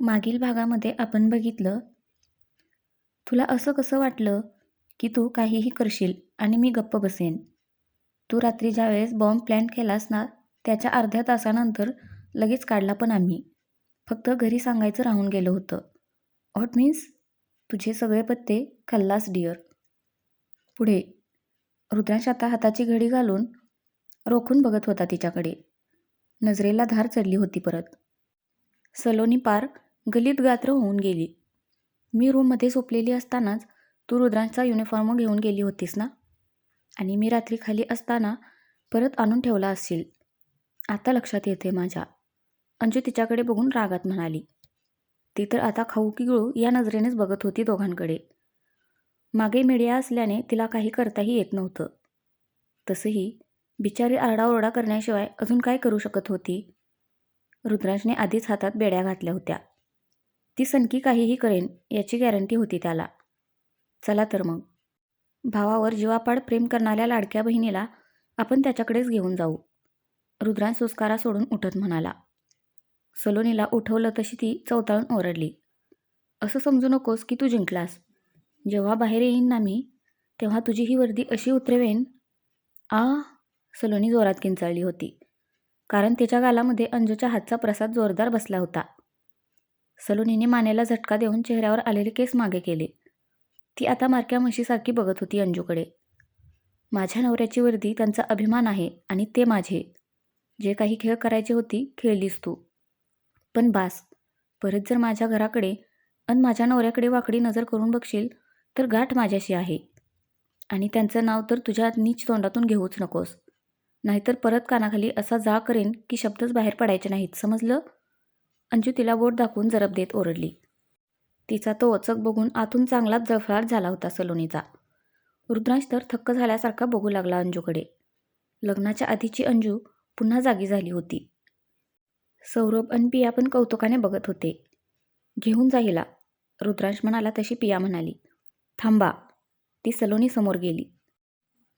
मागील भागामध्ये आपण बघितलं. तुला असं कसं वाटलं की तू काहीही करशील आणि मी गप्प बसेन? तू रात्री ज्यावेळेस बॉम्ब प्लॅन केलास ना त्याच्या अर्ध्या तासानंतर लगेच काढला पण आम्ही. फक्त घरी सांगायचं राहून गेलं होतं. व्हॉट मीन्स तुझे सगळे पत्ते खाल्लास डिअर पुढे. रुद्रांश आता हाताची घडी घालून रोखून बघत होता तिच्याकडे. नजरेला धार चढली होती परत. सलोनी पार गलित गात्र होऊन गेली. मी रूममध्ये झोपलेली असतानाच तू रुद्रांचा युनिफॉर्म घेऊन गेली होतीस ना? आणि मी रात्री खाली असताना परत आणून ठेवला असशील. आता लक्षात येते माझ्या. अंजू तिच्याकडे बघून रागात म्हणाली. ती तर आता खाऊ की गळू या नजरेनेच बघत होती दोघांकडे. मागे मीडिया असल्याने तिला काही करताही येत नव्हतं. तसंही बिचारी आरडाओरडा करण्याशिवाय अजून काय करू शकत होती? रुद्रांशने आधीच हातात बेड्या घातल्या होत्या. ती सनकी काहीही करेन याची गॅरंटी होती त्याला. चला तर मग. भावावर जीवापाड प्रेम करणाऱ्या लाडक्या बहिणीला आपण त्याच्याकडेच घेऊन जाऊ. रुद्रान सुस्कारा सोडून उठत म्हणाला. सलोनीला उठवलं तशी ती चवताळून ओरडली. असं समजू नकोस की तू जिंकलास. जेव्हा बाहेर येईन ना मी तेव्हा तुझी ही वर्दी अशी उतरवेन. आ! सलोनी जोरात किंचाळली होती. कारण तिच्या गालामध्ये अंजूच्या हातचा प्रसाद जोरदार बसला होता. सलोनीने मानेला झटका देऊन चेहऱ्यावर आलेले केस मागे केले. ती आता मारक्या म्हशीसारखी बघत होती अंजूकडे. माझ्या नवऱ्याची वर्दी त्यांचा अभिमान आहे आणि ते माझे. जे काही खेळ करायची होती खेळलीस तू. पण बास परत जर माझ्या घराकडे अन माझ्या नवऱ्याकडे वाकडी नजर करून बघशील तर गाठ माझ्याशी आहे. आणि त्यांचं नाव तर तुझ्या नीच तोंडातून घेऊच नकोस. नाहीतर परत कानाखाली असा जाळ करेन की शब्दच बाहेर पडायचे नाहीत समजलं? अंजू तिला बोट दाखवून जरब देत ओरडली. तिचा तो ओचक बघून आतून चांगलाच जळफळाट झाला होता सलोनीचा. रुद्रांश तर थक्क झाल्यासारखा बघू लागला अंजूकडे. लग्नाच्या आधीची अंजू पुन्हा जागी झाली होती. सौरभ आणि पिया पण कौतुकाने बघत होते. घेऊन जा हिला. रुद्रांश म्हणाला तशी पिया म्हणाली. थांबा. ती सलोनी समोर गेली.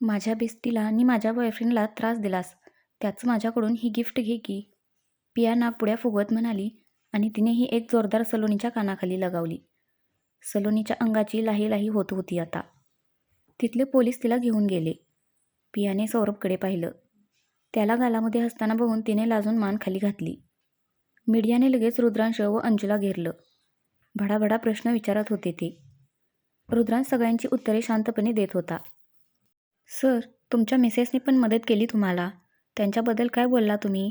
माझ्या बेस्टीला आणि माझ्या बॉयफ्रेंडला त्रास दिलास. त्याचं माझ्याकडून ही गिफ्ट घे की. पिया नागपुड्या फुगवत म्हणाली आणि तिने ही एक जोरदार सलोनीच्या कानाखाली लगावली. सलोनीच्या अंगाची लाही लाही होत होती आता. तिथले पोलीस तिला घेऊन गेले. पियाने सौरभकडे पाहिलं. त्याला गालामध्ये हसताना बघून तिने लाजून मान खाली घातली. मीडियाने लगेच रुद्रांश व अंजूला घेरलं. भडाभडा प्रश्न विचारत होते ते. रुद्रांश सगळ्यांची उत्तरे शांतपणे देत होता. सर तुमच्या मिसेसने पण मदत केली तुम्हाला. त्यांच्याबद्दल काय बोलला तुम्ही?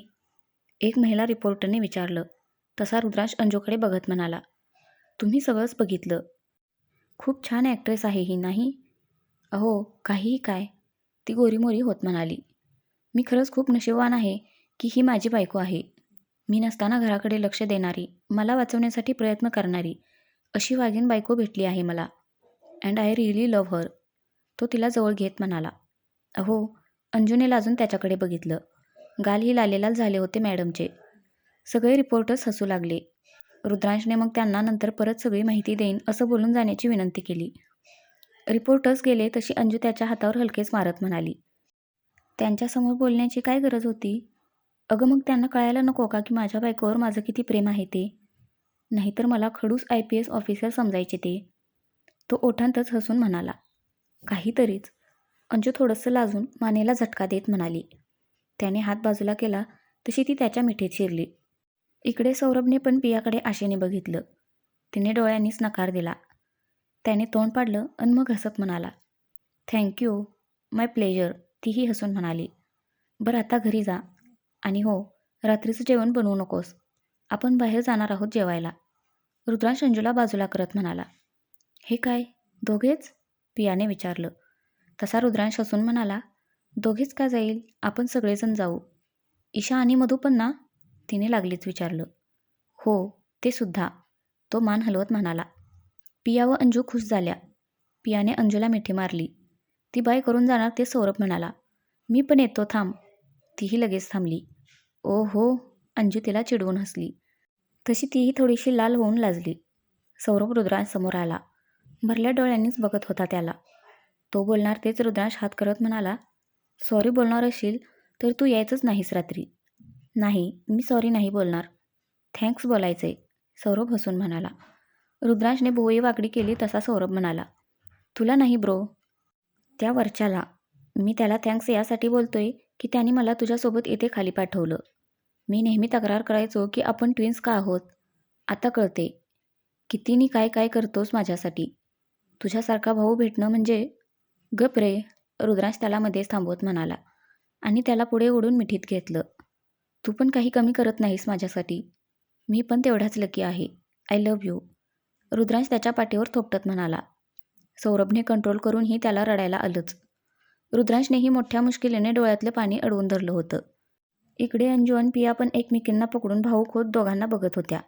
एक महिला रिपोर्टरने विचारलं. तसा रुद्रांश अंजूकडे बघत म्हणाला तुम्ही सगळंच बघितलं. खूप छान ॲक्ट्रेस आहे ही नाही? अहो काहीही काय. ती गोरीमोरी होत म्हणाली मी खरंच खूप नशीबवान आहे की ही माझी बायको आहे. मी नसताना घराकडे लक्ष देणारी मला वाचवण्यासाठी प्रयत्न करणारी अशी वाघीण बायको भेटली आहे मला. And I really love her तो तिला जवळ घेत म्हणाला अहो अंजुने लाजून त्याच्याकडे बघितलं. गाल ही लालेलाल झाले होते मॅडमचे. सगळे रिपोर्टर्स हसू लागले. रुद्रांशने मग त्यांना नंतर परत सगळी माहिती देईन असं बोलून जाण्याची विनंती केली. रिपोर्टर्स गेले तशी अंजू त्याच्या हातावर हलकेच मारत म्हणाली त्यांच्यासमोर बोलण्याची काय गरज होती? अगं मग त्यांना कळायला नको का की माझ्या बायकोवर माझं किती प्रेम आहे ते? नाहीतर मला खडूस आय पी एस ऑफिसर समजायचे ते. तो ओठांतच हसून म्हणाला काहीतरीच. अंजू थोडंसं लाजून मानेला झटका देत म्हणाली. त्याने हात बाजूला केला तशी ती त्याच्या मिठीत शिरली. इकडे सौरभने पण पियाकडे आशेने बघितलं. तिने डोळ्यांनीच नकार दिला. त्याने तोंड पाडलं आणि मग हसत म्हणाला थँक्यू माय प्लेजर तीही हसून म्हणाली. बरं आता घरी जा. आणि हो रात्रीचं जेवण बनवू नकोस. आपण बाहेर जाणार आहोत जेवायला. रुद्रांश अंजूला बाजूला करत म्हणाला हे काय दोघेच? पियाने विचारलं. तसा रुद्रांश हसून म्हणाला दोघेच का जाईल? आपण सगळेजण जाऊ. ईशा आणि मधू पण ना? तिने लागलीच विचारलं. हो ते सुद्धा. तो मान हलवत म्हणाला. पिया व अंजू खुश झाल्या. पियाने अंजूला मिठी मारली. ती बाय करून जाणार ते सौरभ म्हणाला. मी पण येतो थांब. तीही लगेच थांबली. ओ हो अंजू तिला चिडवून हसली. तशी तीही थोडीशी लाल होऊन लाजली. सौरभ रुद्रांसमोर आला. भरल्या डोळ्यांनीच बघत होता त्याला. तो बोलणार तेच रुद्रांश हात करत म्हणाला सॉरी बोलणार असशील तर तू यायचंच नाहीस रात्री. नाही मी सॉरी नाही बोलणार. थँक्स बोलायचं आहे सौरभ हसून म्हणाला. रुद्रांशने भुवई वाकडी केली तसा सौरभ म्हणाला. तुला नाही ब्रो. त्या वरच्याला. मी त्याला थँक्स यासाठी बोलतोय की त्याने मला तुझ्यासोबत इथे खाली पाठवलं. मी नेहमी तक्रार करायचो की आपण ट्विन्स का आहोत? आता कळते. कितीनी काय काय करतोस माझ्यासाठी? तुझ्यासारखा भाऊ भेटणं म्हणजे? गप रे. रुद्रांश त्याला मध्येच थांबवत म्हणाला आणि त्याला पुढे ओढून मिठीत घेतलं. तू पण काही कमी करत नाहीस माझ्यासाठी. मी पण तेवढाच लकी आहे. आय लव्ह यू रुद्रांश त्याच्या पाठीवर थोपटत म्हणाला. सौरभने कंट्रोल करूनही त्याला रडायला आलंच. रुद्रांशनेही मोठ्या मुश्किलीने डोळ्यातलं पाणी अडवून धरलं होतं. इकडे अंजू आणि पिया पण एकमेकींना पकडून भाऊक होत दोघांना बघत होत्या.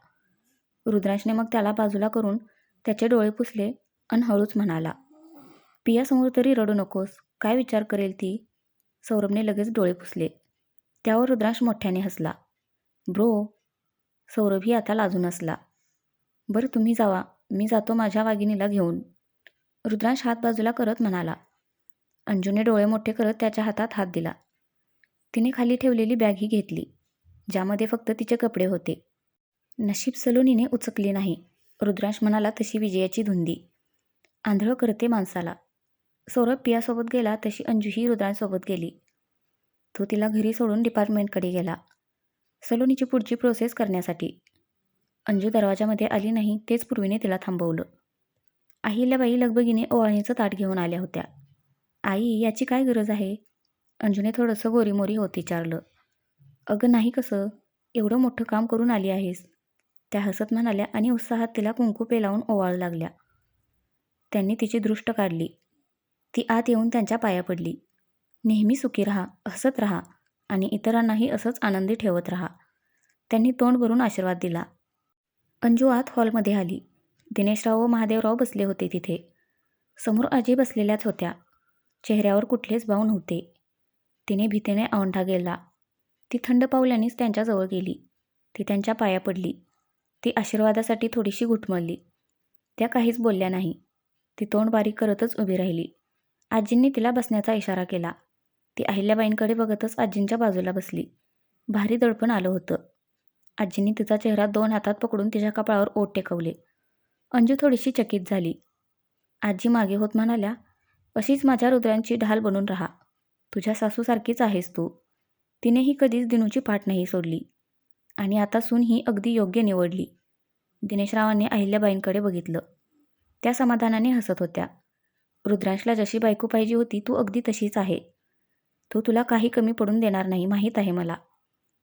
रुद्रांशने मग त्याला बाजूला करून त्याचे डोळे पुसले आणि हळूच म्हणाला पियासमोर तरी रडू नकोस. काय विचार करेल ती? सौरभने लगेच डोळे पुसले. त्यावर रुद्रांश मोठ्याने हसला. ब्रो सौरभही आता लाजून असला. बरं तुम्ही जावा. मी जातो माझ्या वाघिणीला घेऊन. रुद्रांश हात बाजूला करत म्हणाला. अंजूने डोळे मोठे करत त्याच्या हातात हात दिला. तिने खाली ठेवलेली बॅगही घेतली ज्यामध्ये फक्त तिचे कपडे होते. नशीब सलोनीने उचकली नाही. रुद्रांश म्हणाला तशी विजयाची धुंदी. आंधळं करते माणसाला. सौरभ पियासोबत गेला तशी अंजूही रुद्रांसोबत गेली. तो तिला घरी सोडून डिपार्टमेंटकडे गेला. सलोनीची पुढची प्रोसेस करण्यासाठी. अंजू दरवाजामध्ये आली नाही तेच पूर्वीने तिला थांबवलं. अहिल्याबाई लगबगीने ओवाळणीचं ताट घेऊन आल्या होत्या. आई याची काय गरज आहे? अंजूने थोडंसं गोरीमोरी होत विचारलं. अगं नाही कसं? एवढं मोठं काम करून आली आहेस. त्या हसत म्हणाल्या आणि उत्साहात तिला कुंकू पेलावून ओवाळू लागल्या. त्यांनी तिची दृष्ट काढली. ती आत येऊन त्यांच्या पाया पडली. नेहमी सुखी राहा हसत राहा आणि इतरांनाही असंच आनंदी ठेवत राहा. त्यांनी तोंड भरून आशीर्वाद दिला. अंजू आत हॉलमध्ये आली. दिनेशराव व महादेवराव बसले होते तिथे. समोर आजी बसलेल्याच होत्या. चेहऱ्यावर कुठलेच भाव नव्हते तिने भीतीने औंढा गेला. ती थंड पावल्यानेच त्यांच्याजवळ गेली. ती त्यांच्या पाया पडली. ती आशीर्वादासाठी थोडीशी घुटमळली. त्या काहीच बोलल्या नाही. ती तोंड बारीक करतच उभी राहिली. आजींनी तिला बसण्याचा इशारा केला. ती अहिल्याबाईंकडे बघतच आजींच्या बाजूला बसली. भारी दडपण आलं होतं. आजींनी तिचा चेहरा दोन हातात पकडून तिच्या कपाळावर ओट टेकवले. अंजू थोडीशी चकित झाली. आजी मागे होत म्हणाल्या अशीच माझ्या रुद्रांची ढाल बनून राहा. तुझ्या सासूसारखीच आहेस तू. तिनेही कधीच दिनूची पाठ नाही सोडली. आणि आता सून ही अगदी योग्य निवडली. दिनेशरावांनी अहिल्याबाईंकडे बघितलं. त्या समाधानाने हसत होत्या. रुद्रांशला जशी बायको पाहिजे होती तू अगदी तशीच आहे. तो तुला काही कमी पडून देणार नाही माहीत आहे मला.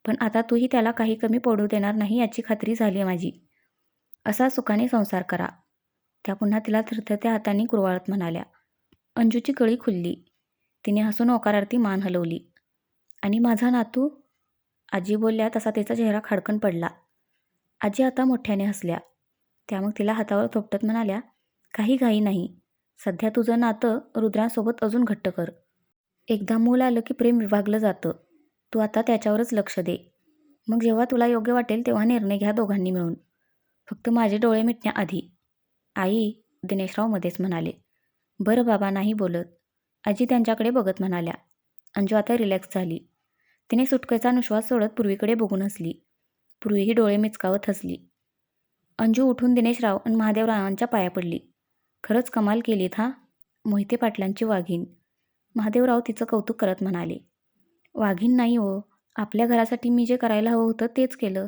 पण आता तूही त्याला काही कमी पडू देणार नाही याची खात्री झाली आहे माझी. असा सुखाने संसार करा. त्या पुन्हा तिला थरथरत्या हाताने कुरवाळत म्हणाल्या. अंजूची कळी खुलली. तिने हसून होकारार्थी मान हलवली. आणि माझा नातू? आजी बोलल्या तसा तिचा चेहरा खाडकन पडला. आजी आता मोठ्याने हसल्या. त्या मग तिला हातावर थोपटत म्हणाल्या काही घाई नाही. सध्या तुझं नातं रुद्रांसोबत अजून घट्ट कर. एकदा मूल आलं की प्रेम विभागलं जातं. तू आता त्याच्यावरच लक्ष दे. मग जेव्हा तुला योग्य वाटेल तेव्हा निर्णय घ्या दोघांनी मिळून. फक्त माझे डोळे मिटण्याआधी आई दिनेशराव मध्येच म्हणाले. बरं बाबा नाही बोलत. आजी त्यांच्याकडे बघत म्हणाल्या. अंजू आता रिलॅक्स झाली. तिने सुटकेचा निश्वास सोडत पूर्वीकडे बघून हसली. पूर्वीही डोळे मिचकावत हसली. अंजू उठून दिनेशराव आणि महादेवरावांच्या पाया पडली. खरंच कमाल केलीत हा? मोहिते पाटलांची वाघीण. महादेवराव तिचं कौतुक करत म्हणाले वाघीण नाही हो आपल्या घरासाठी मी जे करायला हवं होतं तेच केलं.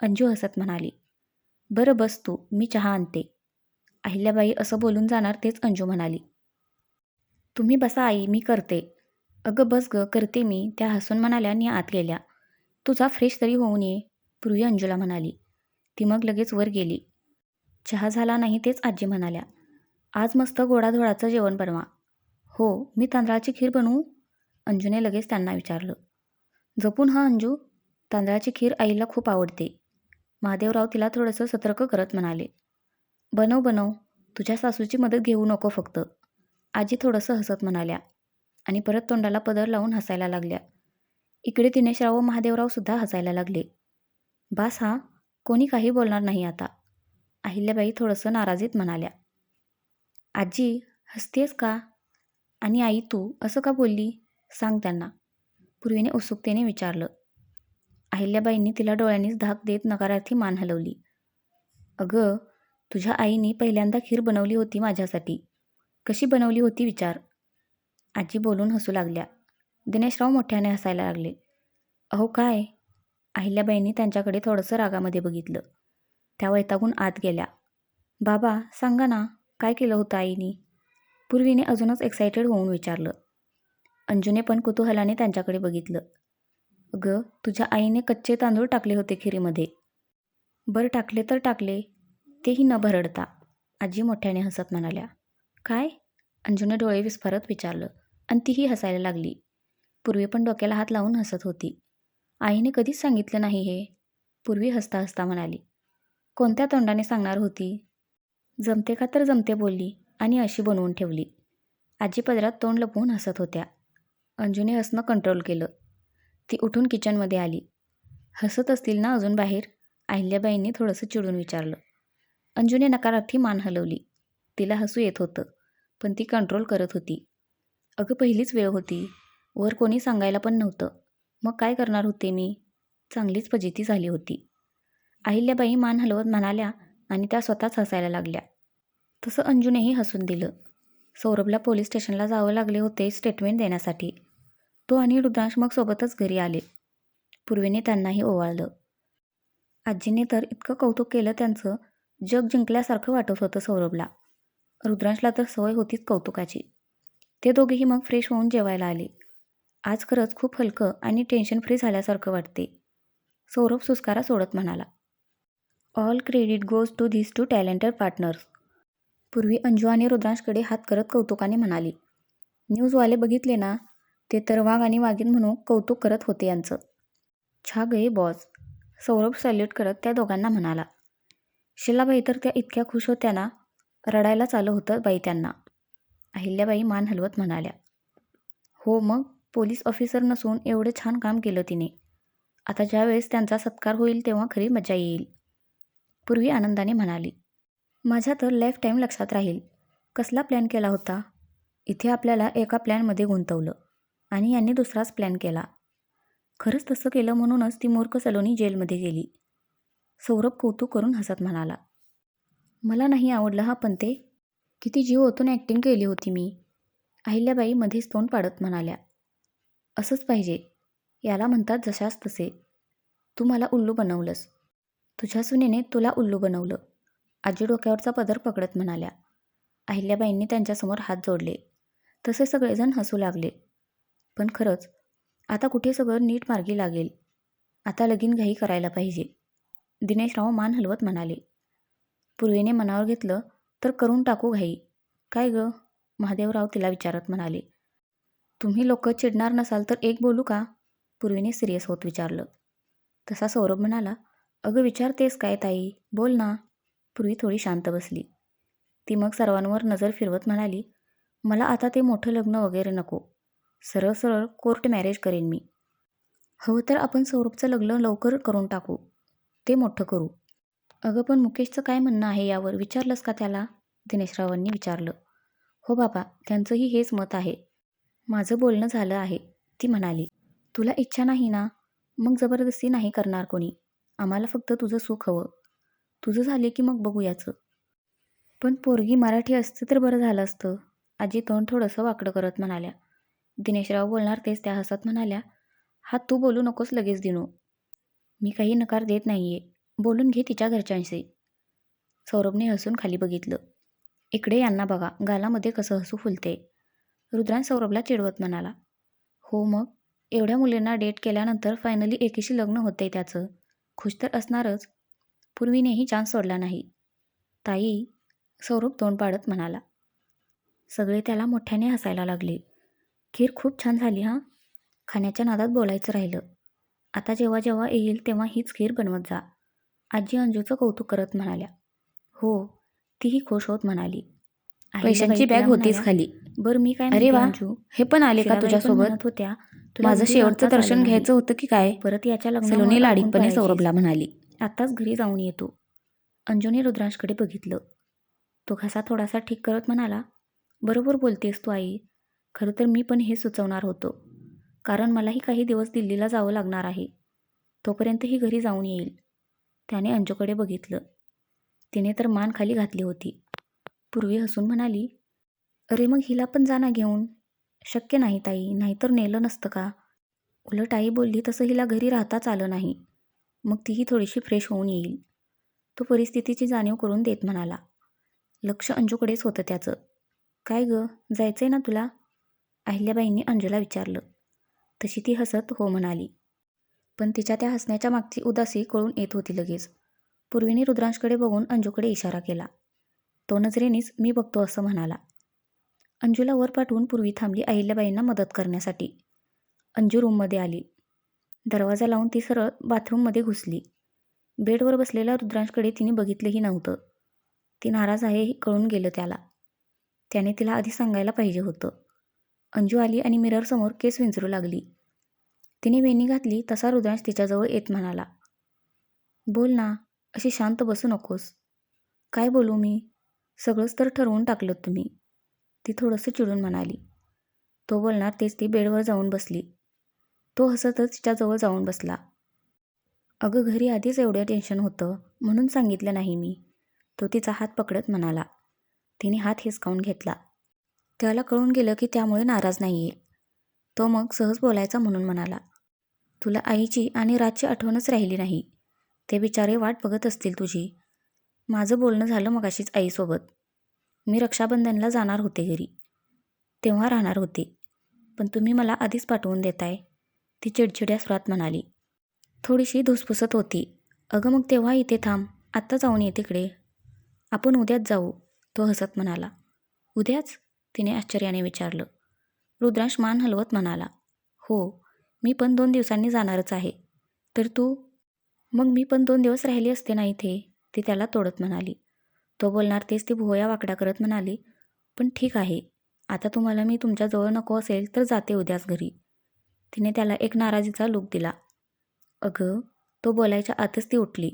अंजू हसत म्हणाली बरं बस तू मी चहा आणते. अहिल्याबाई असं बोलून जाणार तेच अंजू म्हणाली तुम्ही बसा आई मी करते. अगं बस ग करते मी त्या हसून म्हणाल्या आणि आत गेल्या. तुझा फ्रेश तरी होऊन ये पूर्वी अंजूला म्हणाली. ती मग लगेच वर गेली. चहा झाला नाही तेच आजी म्हणाल्या. आज मस्त गोडाधोडाचं जेवण बनवा. हो मी तांदळाची खीर बनवू? अंजूने लगेच त्यांना विचारलं. जपून हा अंजू. तांदळाची खीर आईला खूप आवडते. महादेवराव तिला थोडंसं सतर्क करत म्हणाले. बनव बनव. तुझ्या सासूची मदत घेऊ नको फक्त. आजी थोडंसं हसत म्हणाल्या आणि परत तोंडाला पदर लावून हसायला लागल्या. इकडे दिनेशराव व महादेवरावसुद्धा हसायला लागले. बास हा कोणी काही बोलणार नाही आता. अहिल्याबाई थोडंसं नाराजीत म्हणाल्या. आजी हसतेस का? आणि आई तू असं का बोलली? सांग त्यांना. पूर्वीने उत्सुकतेने विचारलं. अहिल्याबाईंनी तिला डोळ्यांनीच धाक देत नकारार्थी मान हलवली. अगं तुझ्या आईने पहिल्यांदा खीर बनवली होती माझ्यासाठी. कशी बनवली होती विचार. आजी बोलून हसू लागल्या. दिनेशराव मोठ्याने हसायला लागले. अहो काय? अहिल्याबाईंनी त्यांच्याकडे थोडंसं रागामध्ये बघितलं. त्या वैतागून आत गेल्या. बाबा सांगा ना काय केलं होतं आईनी? पूर्वीने अजूनच एक्सायटेड होऊन विचारलं. अंजूने पण कुतूहलाने त्यांच्याकडे बघितलं. अगं तुझ्या आईने कच्चे तांदूळ टाकले होते खिरीमध्ये. बरं टाकले तर टाकले तेही न भरडता. आजी मोठ्याने हसत म्हणाल्या काय? अंजूने डोळे विस्फारत विचारलं आणि तीही हसायला लागली. पूर्वी पण डोक्याला हात लावून हसत होती. आईने कधीच सांगितलं नाही हे. पूर्वी हसता हसता म्हणाली कोणत्या तोंडाने सांगणार होती? जमते का तर जमते बोलली. आणि अशी बनवून ठेवली. आजी पदरात तोंड लपवून हसत होत्या. अंजूने हसणं कंट्रोल केलं. ती उठून किचनमध्ये आली. हसत असतील ना अजून बाहेर? अहिल्याबाईंनी थोडंसं चिडून विचारलं. अंजूने नकारार्थी मान हलवली. तिला हसू येत होतं पण ती कंट्रोल करत होती. अगं पहिलीच वेळ होती. वर कोणी सांगायला पण नव्हतं. मग काय करणार होते मी? चांगलीच फजिती झाली होती. अहिल्याबाई मान हलवत म्हणाल्या आणि त्या स्वतःच हसायला लागल्या. तसं अंजूनेही हसून दिलं. सौरभला पोलीस स्टेशनला जावं लागले होते स्टेटमेंट देण्यासाठी. तो आणि रुद्रांश मग सोबतच घरी आले. पूर्वीने त्यांनाही ओवाळलं. आजीने तर इतकं कौतुक केलं त्यांचं जग जिंकल्यासारखं वाटत होतं सौरभला. रुद्रांशला तर सवय होतीच कौतुकाची. ते दोघेही मग फ्रेश होऊन जेवायला आले. आज खरंच खूप हलकं आणि टेन्शन फ्री झाल्यासारखं वाटते. सौरभ सुस्कारा सोडत म्हणाला all credit goes to this two talented partners Purvi Anju आणि रुद्रांशकडे हात करत कौतुकाने म्हणाली न्यूजवाले बघितले ना ते तर वाघ आणि वाघीण म्हणून कौतुक करत होते यांचं. छा गए बॉस सौरभ सॅल्यूट करत त्या दोघांना म्हणाला. शिलाबाई तर त्या इतक्या खुश होत्या ना रडायला चालू होतं बाई त्यांना. अहिल्याबाई मान हलवत म्हणाल्या. हो मग पोलीस ऑफिसर नसून एवढं छान काम केलं तिने. आता ज्यावेळेस त्यांचा सत्कार होईल तेव्हा खरी मजा येईल. पूर्वी आनंदाने म्हणाली. माझ्या तर लाईफ टाईम लक्षात राहील. कसला प्लॅन केला होता? इथे आपल्याला एका प्लॅनमध्ये गुंतवलं आणि यांनी दुसराच प्लॅन केला. खरंच तसं केलं म्हणूनच ती मूर्ख सलोनी जेलमध्ये गेली. सौरभ कौतुक करून हसत म्हणाला मला नाही आवडलं हा पण ते किती जीव ओतून ॲक्टिंग केली होती मी. अहिल्याबाई मध्येच तोंड पाडत म्हणाल्या असंच पाहिजे. याला म्हणतात जशास तसे. तू मला उल्लू बनवलंस. तुझ्या सुनेने तुला उल्लू बनवलं. आजी डोक्यावरचा पदर पकडत म्हणाल्या अहिल्याबाईंनी त्यांच्यासमोर हात जोडले. तसे सगळेजण हसू लागले. पण खरंच आता कुठे सगळं नीट मार्गी लागेल? आता लगीन घाई करायला पाहिजे. दिनेशराव मान हलवत म्हणाले पूर्वीने मनावर घेतलं तर करून टाकू घाई. काय गं? महादेवराव तिला विचारत म्हणाले तुम्ही लोक चिडणार नसाल तर एक बोलू का? पूर्वीने सिरियस होत विचारलं. तसा सौरभ म्हणाला अगं विचारतेस काय ताई? बोल ना. पूर्वी थोडी शांत बसली. ती मग सर्वांवर नजर फिरवत म्हणाली मला आता ते मोठं लग्न वगैरे नको. सरळ सरळ कोर्ट मॅरेज करेन मी. हवं तर आपण सौरभचं लग्न लवकर करून टाकू. ते मोठं करू. अगं पण मुकेशचं काय म्हणणं आहे यावर? विचारलंस का त्याला? दिनेशरावांनी विचारलं. हो बाबा त्यांचंही हेच मत आहे. माझं बोलणं झालं आहे ती म्हणाली. तुला इच्छा नाही ना? मग जबरदस्ती नाही करणार कोणी. आम्हाला फक्त तुझं सुख हवं. तुझं झाले की मग बघू याचं. पण पोरगी मराठी असते तर बरं झालं असतं. आजी तोंड थोडंसं वाकडं करत म्हणाल्या. दिनेशराव बोलणार तेच त्या हसत म्हणाल्या. हा तू बोलू नकोस लगेच दिनू. मी काही नकार देत नाही आहे बोलून घे तिच्या घरच्यांशी. सौरभने हसून खाली बघितलं. इकडे यांना बघा गालामध्ये कसं हसू फुलते. रुद्रान सौरभला चिडवत म्हणाला. हो मग? एवढ्या मुलींना डेट केल्यानंतर फायनली एकीशी लग्न होते त्याचं. खुश तर असणारच. पूर्वीनेही चान्स सोडला नाही. ताई सौरभ तोंड पाडत म्हणाला. सगळे त्याला मोठ्याने हसायला लागले. खीर खूप छान झाली हां? खाण्याच्या नादात बोलायचं राहिलं. आता जेव्हा जेव्हा येईल तेव्हा हीच खीर बनवत जा. आजी अंजूचं कौतुक करत म्हणाल्या. हो तीही खुश होत म्हणाली. पैशांची बॅग होतीच खाली. बरं मी काय अरे वा, हे पण आले का तुझ्यासोबत? होत्या माझं शेवटचं दर्शन. घ्यायचं होतं की काय? परत याच्या अडकून लाडीकपणे. सौरभला म्हणाली. आत्ताच घरी जाऊन येतो. अंजूने रुद्रांशकडे बघितलं. तो घसा थोडासा ठीक करत म्हणाला बरोबर बोलतेस तू आई. खरं तर मी पण हे सुचवणार होतो. कारण मलाही काही दिवस दिल्लीला जावं लागणार आहे. तोपर्यंत ही घरी जाऊन येईल. त्याने अंजूकडे बघितलं. तिने तर मान खाली घातली होती. पूर्वी हसून म्हणाली अरे मग हिला पण जा ना घेऊन. शक्य नाही ताई नाहीतर नेलं नसतं का? उलट आई बोलली तसं हिला घरी राहताच आलं नाही. मग तीही थोडीशी फ्रेश होऊन येईल. तो परिस्थितीची जाणीव करून देत म्हणाला. लक्ष अंजूकडेच होतं त्याचं. काय गं आहे ना तुला? अहिल्याबाईंनी अंजूला विचारलं. तशी ती हसत हो म्हणाली. पण तिच्या त्या हसण्याच्या मागची उदासी कळून येत होती लगेच. पूर्वीने रुद्रांशकडे बघून अंजूकडे इशारा केला. तो नजरेनेच मी बघतो असं म्हणाला. अंजूला वर पाठवून पूर्वी थांबली अहिल्याबाईंना मदत करण्यासाठी. अंजू रूममध्ये आली. दरवाजा लावून ती सरळ बाथरूममध्ये घुसली. बेडवर बसलेल्या रुद्रांशकडे तिने बघितलंही नव्हतं. ती नाराज आहे हे कळून गेलं त्याला. त्याने तिला आधी सांगायला पाहिजे होतं. अंजू आली आणि मिररसमोर केस विंचरू लागली. तिने वेणी घातली तसा रुद्रांश तिच्याजवळ येत म्हणाला बोल ना अशी शांत बसू नकोस. काय बोलू मी? सगळंच तर ठरवून टाकलं तुम्ही. ती थोडंसं चिडून म्हणाली. तो बोलणार तेच ती बेडवर जाऊन बसली. तो हसतच तिच्याजवळ जाऊन बसला. अगं घरी आधीच एवढं टेन्शन होतं म्हणून सांगितलं नाही मी. तो तिचा हात पकडत म्हणाला. तिने हात हिसकावून घेतला. त्याला कळून गेलं की त्यामुळे नाराज नाही आहे तो मग सहज बोलायचा म्हणून म्हणाला. तुला आईची आणि रातची आठवणच राहिली नाही. ते बिचारे वाट बघत असतील तुझी. माझं बोलणं झालं मगाशीच आईसोबत. मी रक्षाबंधनला जाणार होते घरी. तेव्हा राहणार होते. पण तुम्ही मला आधीच पाठवून देताय. ती चिडचिड्या स्वरात म्हणाली थोडीशी धुसफुसत होती. अगं मग तेव्हा इथे थांब. आत्ता जाऊन ये तिकडे. आपण उद्याच जाऊ. तो हसत म्हणाला. उद्याच? तिने आश्चर्याने विचारलं. रुद्रांश मान हलवत म्हणाला. हो मी पण दोन दिवसांनी जाणारच आहे. तर तू? मग मी पण दोन दिवस राहिली असते ना इथे? ती त्याला तोडत म्हणाली. तो बोलणार तेच ती भुवया वाकडा करत म्हणाली. पण ठीक आहे. आता तुम्हाला मी तुमच्याजवळ नको असेल तर जाते उद्याच घरी. तिने त्याला एक नाराजीचा लूक दिला. अगं तो बोलायच्या आतच ती उठली.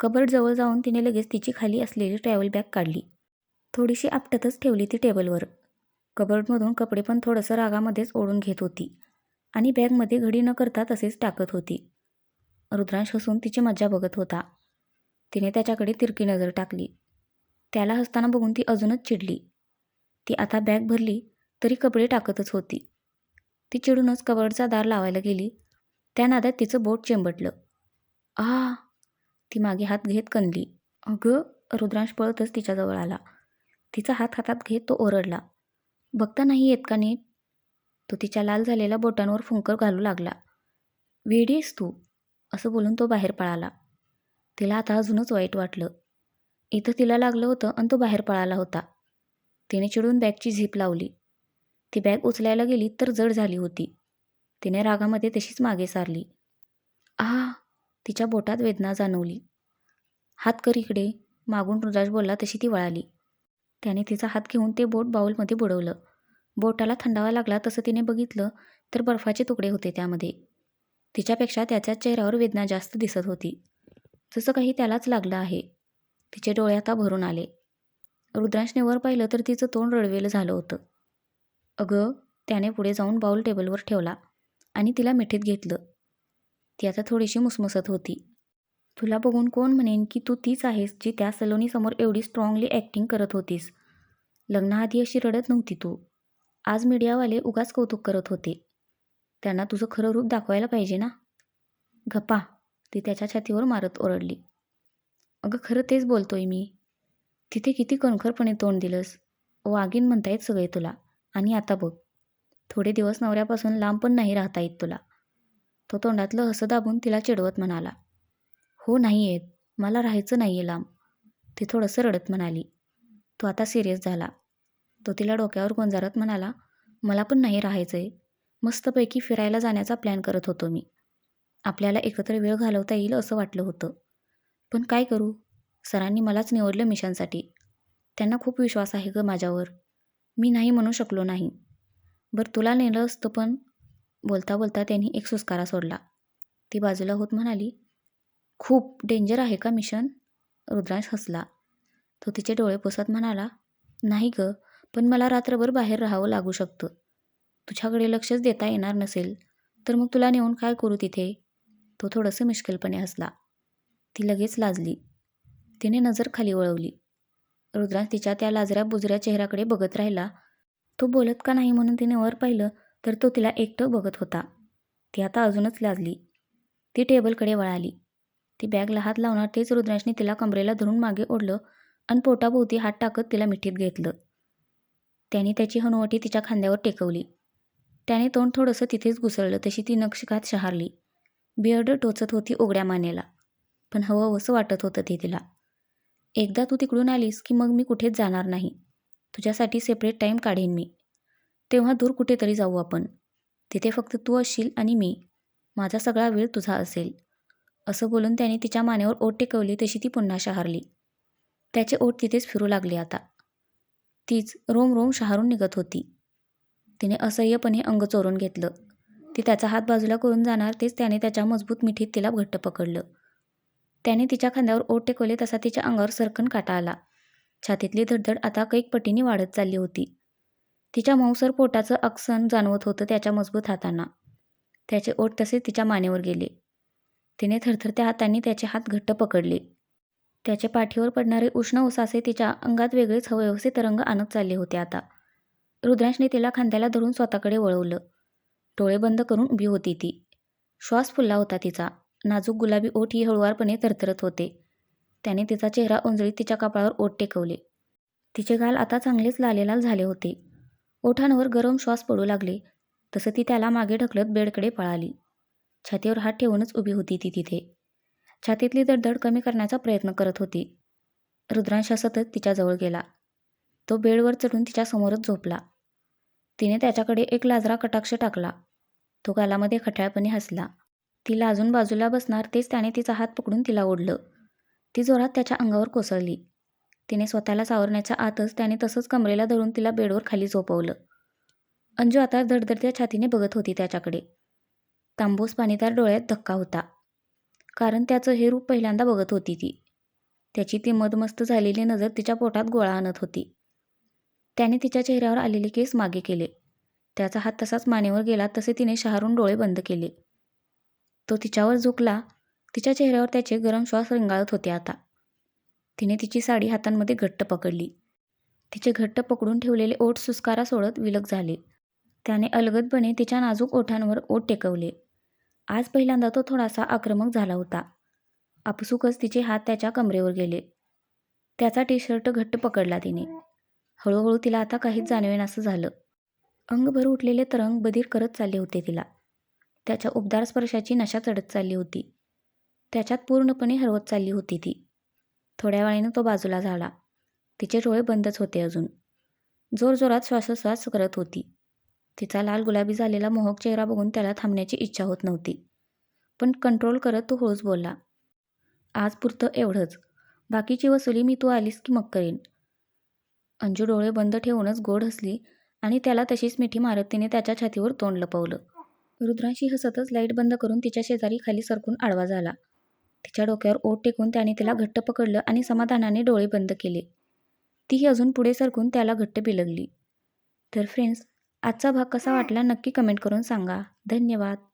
कबर्ड जवळ जाऊन तिने लगेच तिची खाली असलेली ट्रॅव्हल बॅग काढली. थोडीशी आपटतच ठेवली ती टेबलवर. कबर्डमधून कपडे पण थोडंसं रागामध्येच ओढून घेत होती आणि बॅगमध्ये घडी न करता तसेच टाकत होती. रुद्रांश हसून तिची मज्जा बघत होता. तिने त्याच्याकडे तिरकी नजर टाकली. त्याला हसताना बघून ती अजूनच चिडली. ती आता बॅग भरली तरी कपडे टाकतच होती. ती चिडूनच कबडचा दार लावायला गेली. त्या नादात तिचं बोट चेंबटलं. आ! ती मागे हात घेत कणली. अगं रुद्रांश पळतच तिच्याजवळ आला. तिचा हात हातात घेत तो ओरडला. बघता नाही येत का नीट? तो तिच्या लाल झालेल्या बोटांवर फुंकर घालू लागला. वेडीस तू? असं बोलून तो बाहेर पळाला. तिला आता अजूनच वाईट वाटलं. इथं तिला लागलं होतं आणि तो बाहेर पळाला होता. तिने चिडून बॅगची झीप लावली. ती बॅग उचलायला गेली तर जड झाली होती. तिने रागामध्ये तशीच मागे सारली. आ तिच्या बोटात वेदना जाणवली. हात कर इकडे मागून रुजाज बोलला तशी ती वळाली. त्याने तिचा हात घेऊन ते बोट बाऊलमध्ये बुडवलं. बोटाला थंडावा लागला तसं तिने बघितलं तर बर्फाचे तुकडे होते त्यामध्ये. तिच्यापेक्षा त्याच्या चेहऱ्यावर वेदना जास्त दिसत होती. जसं काही त्यालाच लागलं आहे. तिचे डोळे आता भरून आले. रुद्रांशने वर पाहिलं तर तिचं तोंड रडवेलं झालं होतं. अगं त्याने पुढे जाऊन बाऊल टेबलवर ठेवला आणि तिला मिठीत घेतलं. ती आता थोडीशी मुसमसत होती. तुला बघून कोण म्हणेन की तू तीच आहेस जी त्या सलोनीसमोर एवढी स्ट्रॉंगली ॲक्टिंग करत होतीस. लग्नाआधी अशी रडत नव्हती तू. आज मीडियावाले उगाच कौतुक करत होते. त्यांना तुझं खरं रूप दाखवायला पाहिजे ना? गप्पा ती त्याच्या छातीवर मारत ओरडली. अगं खरं तेच बोलतोय मी. तिथे किती कणखरपणे तोंड दिलंस. वागीन म्हणतायत सगळे तुला. आणि आता बघ. थोडे दिवस नवऱ्यापासून लांब पण नाही राहता येत तुला. तो तोंडातलं हसं दाबून तिला चिडवत म्हणाला हो नाही येत. मला राहायचं नाही आहे लांब. ती थोडंसं रडत म्हणाली. तो आता सिरियस झाला. तो तिला डोक्यावर गोंजारत म्हणाला मला पण नाही राहायचं आहे मस्तपैकी फिरायला जाण्याचा प्लॅन करत होतो मी. आपल्याला एकत्र वेळ घालवता येईल असं वाटलं होतं. पण काय करू? सरांनी मलाच निवडलं मिशनसाठी त्यांना खूप विश्वास आहे गं माझ्यावर. मी नाही म्हणू शकलो नाही. बरं तुला नेलं असतं पण. बोलता बोलता त्यांनी एक सुस्कारा सोडला. ती बाजूला होत म्हणाली खूप डेंजर आहे का मिशन? रुद्रांश हसला. तो तिचे डोळे पुसत म्हणाला नाही गं पण मला रात्रभर बाहेर राहावं लागू शकतं. तुझ्याकडे लक्षच देता येणार नसेल तर मग तुला नेऊन काय करू तिथे? तो थोडंसं मिश्किलपणे हसला. ती लगेच लाजली. तिने नजर खाली वळवली. रुद्रांश तिच्या त्या लाजऱ्या बुजऱ्या चेहऱ्याकडे बघत राहिला. तो बोलत का नाही म्हणून तिने वर पाहिलं तर तो तिला एकटं बघत होता. ती आता अजूनच लाजली. ती टेबलकडे वळाली. ती बॅगला हात लावणार तेच रुद्रांशने तिला कमरेला धरून मागे ओढलं आणि पोटाभोवती हात टाकत तिला मिठीत घेतलं. त्याने त्याची हनुवटी तिच्या खांद्यावर टेकवली. त्याने तोंड थोडंसं तिथेच घुसळलं तशी ती नक्षकात शहारली. बिअर्ड टोचत होती उघड्या मानेला. पण हवं असं वाटत होतं ते तिला. एकदा तू तिकडून आलीस की मग मी कुठेच जाणार नाही. तुझ्यासाठी सेपरेट टाईम काढेन मी. तेव्हा दूर कुठेतरी जाऊ आपण. तिथे फक्त तू असशील आणि मी. माझा सगळा वेळ तुझा असेल. असं बोलून त्याने तिच्या मानेवर ओट टेकवली तशी ती पुन्हा शहारली. त्याचे ओठ तिथेच फिरू लागले आता. तीच रोम रोम शहारून निघत होती. तिने असह्यपणे अंग चोरून घेतलं. ती त्याचा हात बाजूला करून जाणार तेच त्याने त्याच्या मजबूत मिठीत तिला घट्ट पकडलं. त्याने तिच्या खांद्यावर ओठ टेकवले तसा तिच्या अंगावर सरकन काटा आला. छातीतली धडधड आता कैक पटीने वाढत चालली होती. तिच्या मऊसर पोटाचं अक्सन जाणवत होतं त्याच्या मजबूत हातांना. त्याचे ओठ तसे तिच्या मानेवर गेले. तिने थरथरत्या हातांनी त्याचे हात घट्ट पकडले. त्याच्या पाठीवर पडणारे उष्ण उसासे तिच्या अंगात वेगळेच हवयवसे तरंग आणत चालले होते आता. रुद्रांशने तिला खांद्याला धरून स्वतःकडे वळवलं. डोळे बंद करून उभी होती ती. श्वास फुलला होता तिचा. नाजूक गुलाबी ओठ ही हळुवारपणे थरथरत होते. त्याने तिचा चेहरा उंजळीत तिच्या कपाळावर ओठ टेकवले. तिचे गाल आता चांगलेच लालेलाल झाले होते. ओठांवर गरम श्वास पडू लागले. तसं ती त्याला मागे ढकलत बेडकडे पळाली. छातीवर हात ठेवूनच उभी होती ती तिथे. छातीतली दडदड कमी करण्याचा प्रयत्न करत होती. रुद्रांश सतत तिच्याजवळ गेला. तो बेडवर चढून तिच्यासमोरच झोपला. तिने त्याच्याकडे एक लाजरा कटाक्ष टाकला. तो गालामध्ये खट्याळपणे हसला. तिला अजून बाजूला बसणार तेच त्याने तिचा हात पकडून तिला ओढलं. ती जोरात त्याच्या अंगावर कोसळली. तिने स्वतःला सावरण्याच्या आतच त्याने तसंच कमरेला धरून तिला बेडवर खाली झोपवलं. अंजू आता धडधडत्या छातीने बघत होती त्याच्याकडे. तांबूस पाणीदार डोळ्यात धक्का होता. कारण त्याचं हे रूप पहिल्यांदा बघत होती ती. त्याची ती मदमस्त झालेली नजर तिच्या पोटात गोळा आणत होती. त्याने तिच्या चेहऱ्यावर आलेले केस मागे केले. त्याचा हात तसाच मानेवर गेला तसे तिने शहारून डोळे बंद केले. तो तिच्यावर झुकला. तिच्या चेहऱ्यावर त्याचे गरम श्वास रिंगाळत होते आता. तिने तिची साडी हातांमध्ये घट्ट पकडली. तिचे घट्ट पकडून ठेवलेले ओठ सुस्कारा सोडत विलग झाले. त्याने अलगदपणे तिच्या नाजूक ओठांवर ओठ टेकवले. आज पहिल्यांदा तो थोडासा आक्रमक झाला होता. आपसुकच तिचे हात त्याच्या कमरेवर गेले. त्याचा टी शर्ट घट्ट पकडला तिने. हळूहळू तिला आता काहीच जाणवेनासं झालं. अंगभर उठलेले तरंग बधीर करत चालले होते तिला. त्याच्या उबदार स्पर्शाची नशा चढत चालली होती. त्याच्यात पूर्णपणे हरवत चालली होती ती. थोड्या वेळाने तो बाजूला झाला. तिचे डोळे बंदच होते अजून. जोरजोरात श्वासोश्वास करत होती. तिचा लाल गुलाबी झालेला मोहक चेहरा बघून त्याला थांबण्याची इच्छा होत नव्हती. पण कंट्रोल करत तो हळूच बोलला आज पुरतं एवढंच. बाकीची वसुली मी तू आलीस की मग करेन. अंजू डोळे बंद ठेवूनच गोड हसली आणि त्याला तशीच मिठी मारत तिने त्याच्या छातीवर तोंड लपवलं. रुद्रांशी हसतच लाइट बंद करून तिच्या शेजारी खाली सरकून आडवा झाला. तिच्या डोक्यावर ओट टेकून त्याने तिला घट्ट पकडलं आणि समाधानाने डोळे बंद केले. तीही अजून पुढे सरकून त्याला घट्ट बिलगली. तर फ्रेंड्स आजचा भाग कसा वाटला नक्की कमेंट करून सांगा. धन्यवाद.